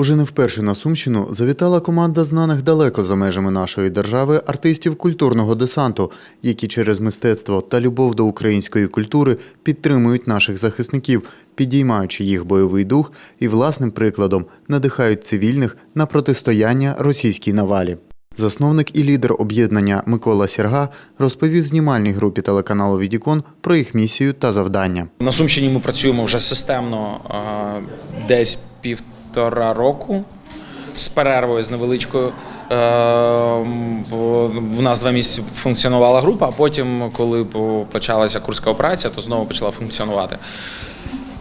Уже не вперше на Сумщину завітала команда знаних далеко за межами нашої держави артистів культурного десанту, які через мистецтво та любов до української культури підтримують наших захисників, підіймаючи їх бойовий дух і власним прикладом надихають цивільних на протистояння російській навалі. Засновник і лідер об'єднання Микола Сірга розповів знімальній групі телеканалу Відікон про їх місію та завдання. На Сумщині ми працюємо вже системно десь півтора року з перервою з невеличкою. Е, м, бо В нас два місяці функціонувала група, а потім, коли по- почалася курська операція, то знову почала функціонувати.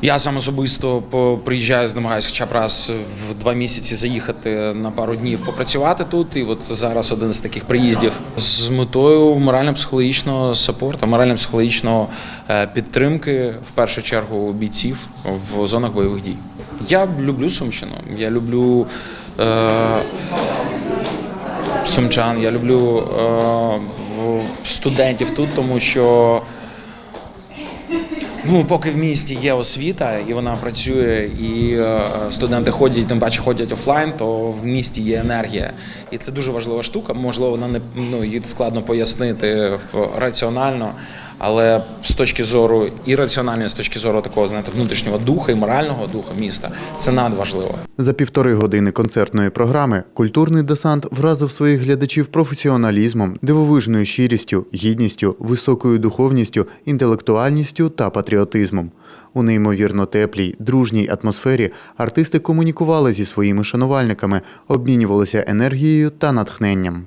Я сам особисто приїжджаю, намагаюся хоча б раз в два місяці заїхати на пару днів попрацювати тут. І от зараз один з таких приїздів з метою морально-психологічного сапорту, морально-психологічного е, підтримки, в першу чергу, бійців в зонах бойових дій. Я люблю Сумщину. Я люблю. Е, Сумчан, я люблю е, студентів тут, тому що Ну, поки в місті є освіта і вона працює, і е, студенти ходять, тим паче ходять офлайн, то в місті є енергія. І це дуже важлива штука. Можливо, вона не ну, її складно пояснити раціонально, але з точки зору і раціональної, з точки зору такого знаєте, внутрішнього духа і морального духа міста, це надважливо. За півтори години концертної програми культурний десант вразив своїх глядачів професіоналізмом, дивовижною щирістю, гідністю, високою духовністю, інтелектуальністю та патріотизмом. У неймовірно теплій, дружній атмосфері артисти комунікували зі своїми шанувальниками, обмінювалися енергією та натхненням.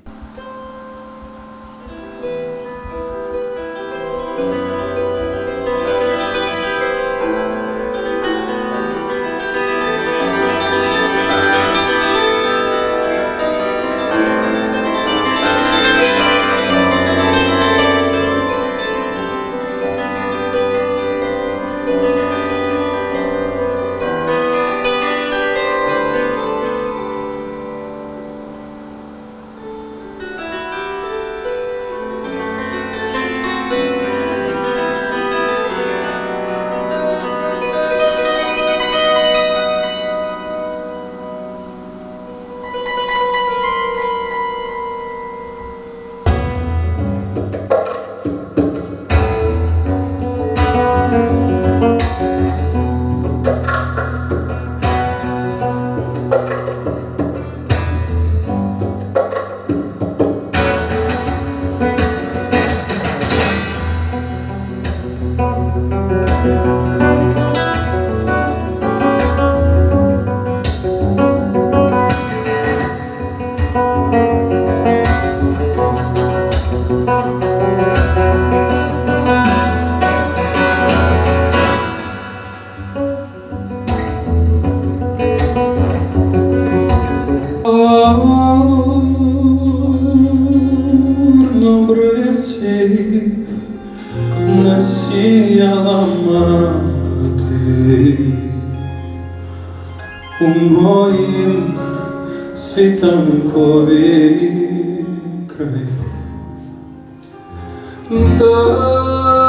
Дай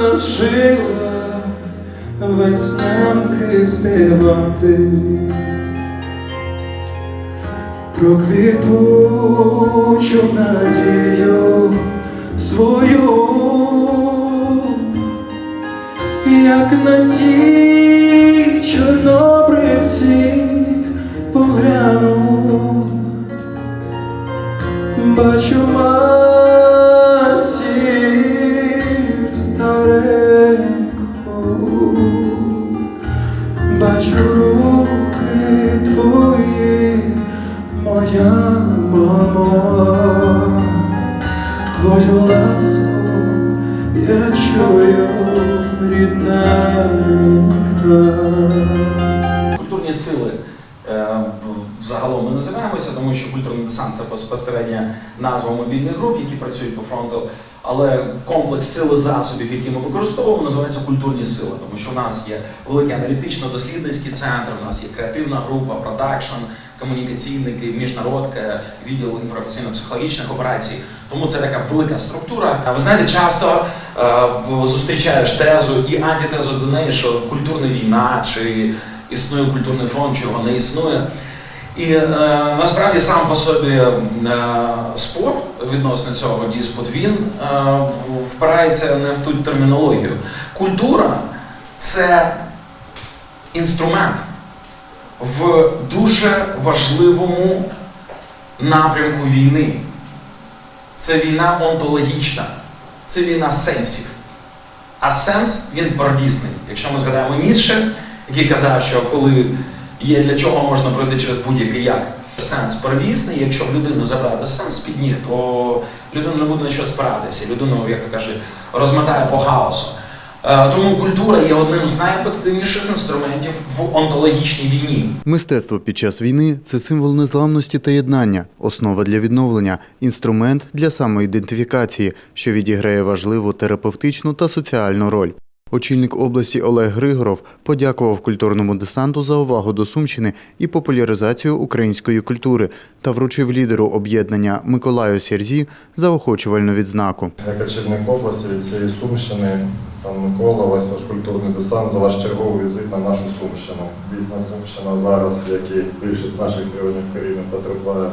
навчила веснянки співати. Про квітучу надію свою, як на ті чорнобривці твої, моя мамо, твою ласку я чую рідненька. Культурні сили загалом ми називаємося, тому що культурний десант це безпосередня назва мобільних груп, які працюють по фронту. Але комплекс сили засобів, які ми використовуємо, називається культурні сили, тому що в нас є великий аналітично-дослідницький центр, у нас є креативна група, продакшн, комунікаційники, міжнародка, відділ інформаційно-психологічних операцій. Тому це така велика структура. Ви знаєте, часто е, зустрічаєш тезу і антитезу до неї, що культурна війна чи існує культурний фронт, чого не існує. І е, насправді сам по собі е, спор відносно цього діспут, він е, впирається не в ту термінологію. Культура це інструмент в дуже важливому напрямку війни. Це війна онтологічна, це війна сенсів. А сенс він первісний. Якщо ми згадаємо Ніцше, який казав, що коли є для чого можна пройти через будь-який як. Сенс первісний, якщо в людину забрати сенс під ніг, то людина не буде на що спиратися, людину, як то каже, розмотає по хаосу. Е, Тому культура є одним з найефективніших інструментів в онтологічній війні. Мистецтво під час війни це символ незламності та єднання, основа для відновлення, інструмент для самоідентифікації, що відіграє важливу терапевтичну та соціальну роль. Очільник області Олег Григоров подякував культурному десанту за увагу до Сумщини і популяризацію української культури та вручив лідеру об'єднання Миколаю Сєрзі заохочувальну відзнаку. Як очільник області від цієї Сумщини, пан Микола, весь ваш культурний десант за ваш черговий візит на нашу Сумщину. Дійсно, Сумщина зараз, як і більшість наших районів країни, потерпає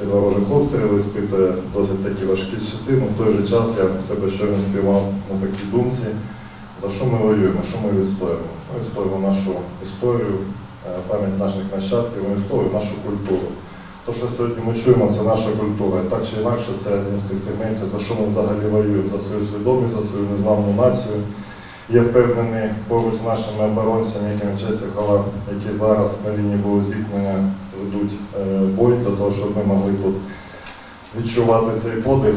від ворожих обстрілів, спитує досить такі важкі часи. Ну, в той же час я себе щойно співав на такій думці, за що ми воюємо, що ми відстоюємо. Ми відстоюємо нашу історію, е, пам'ять наших нащадків, ми відстоюємо нашу культуру. То, що сьогодні ми чуємо, це наша культура. Так чи інакше, це один з тих сегментів, за що ми взагалі воюємо, за свою свідомість, за свою незламну націю. Я впевнений поруч з нашими оборонцями, яким честь і хвала, які зараз на лінії зіткнення ведуть е, бой для того, щоб ми могли тут відчувати цей подих.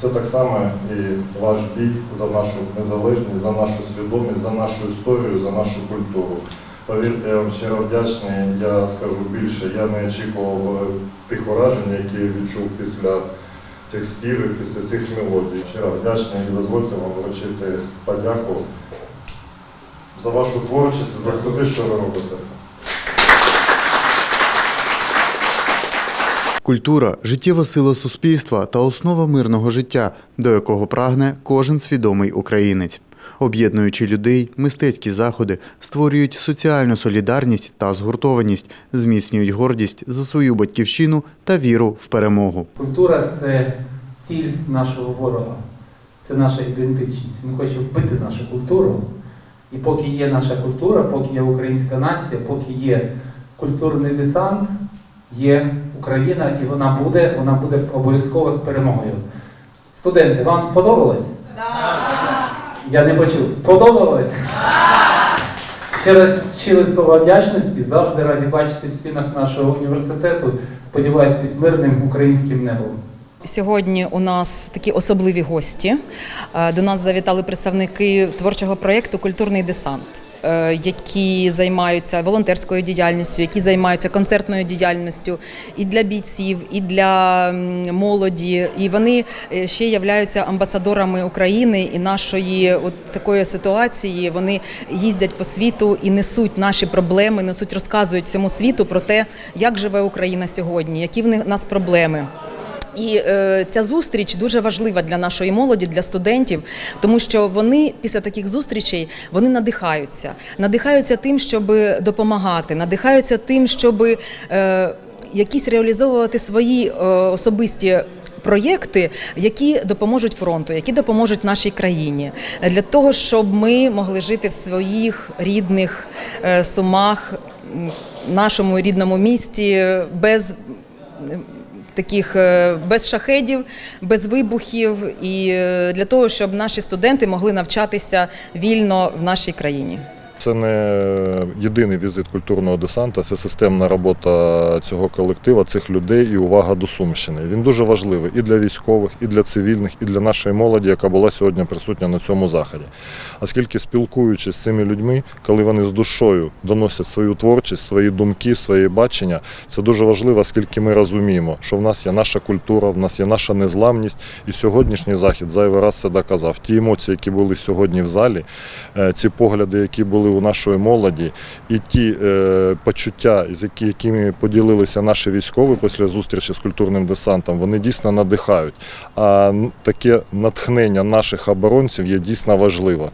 Це так само і ваш бій за нашу незалежність, за нашу свідомість, за нашу історію, за нашу культуру. Повірте, я вам щиро вдячний. Я скажу більше. Я не очікував е, тих вражень, які я відчув після цих співів, після цих мелодій. Щиро вдячний і дозвольте вам вручити подяку за вашу творчість, за все те, що ви робите. Культура життєва сила суспільства та основа мирного життя, до якого прагне кожен свідомий українець. Об'єднуючи людей, мистецькі заходи створюють соціальну солідарність та згуртованість, зміцнюють гордість за свою батьківщину та віру в перемогу. Культура це ціль нашого ворога, це наша ідентичність. Він хоче вбити нашу культуру. І поки є наша культура, поки є українська нація, поки є культурний десант, є Україна, і вона буде, вона буде обов'язково з перемогою. Студенти, вам сподобалось? Я не почув. Сподобалось? Ще раз щирі слова вдячності. Завжди раді бачити в стінах нашого університету. Сподіваюсь, під мирним українським небом. Сьогодні у нас такі особливі гості. Е, До нас завітали представники творчого проєкту Культурний десант, е, які займаються волонтерською діяльністю, які займаються концертною діяльністю і для бійців, і для молоді. І вони е, ще являються амбасадорами України і нашої от такої ситуації. Вони їздять по світу і несуть наші проблеми, несуть, розказують всьому світу про те, як живе Україна сьогодні, які в них- нас проблеми. І е, ця зустріч дуже важлива для нашої молоді, для студентів, тому що вони після таких зустрічей вони надихаються, надихаються тим, щоб допомагати, надихаються тим, щоб е, якісь реалізовувати свої е, особисті. Проєкти, які допоможуть фронту, які допоможуть нашій країні, для того, щоб ми могли жити в своїх рідних е, сумах, нашому рідному місті без таких е, без шахедів, без вибухів, і е, для того, щоб наші студенти могли навчатися вільно в нашій країні. Це не єдиний візит культурного десанта, це системна робота цього колектива, цих людей і увага до Сумщини. Він дуже важливий і для військових, і для цивільних, і для нашої молоді, яка була сьогодні присутня на цьому заході. Оскільки спілкуючись з цими людьми, коли вони з душою доносять свою творчість, свої думки, свої бачення, це дуже важливо, оскільки ми розуміємо, що в нас є наша культура, в нас є наша незламність. І сьогоднішній захід зайвий раз це доказав. Ті емоції, які були сьогодні в залі, е, ці погляди, які були у нашої молоді, і ті е, почуття, з якими поділилися наші військові після зустрічі з культурним десантом, вони дійсно надихають. А таке натхнення наших оборонців є дійсно важливо,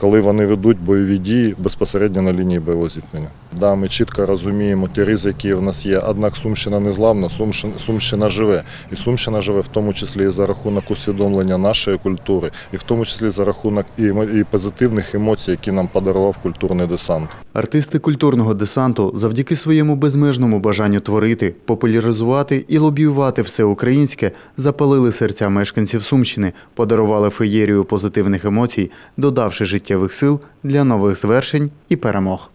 коли вони ведуть бойові дії безпосередньо на лінії бойового зіткнення. Да, ми чітко розуміємо ті ризики, які в нас є. Однак Сумщина не зламна, Сумщина, Сумщина живе. І Сумщина живе в тому числі і за рахунок усвідомлення нашої культури, і в тому числі за рахунок і, і позитивних емоцій, які нам подарував культурний десант. Артисти культурного десанту завдяки своєму безмежному бажанню творити, популяризувати і лобіювати все українське запалили серця мешканців Сумщини, подарували феєрію позитивних емоцій, додавши життєвих сил для нових звершень і перемог.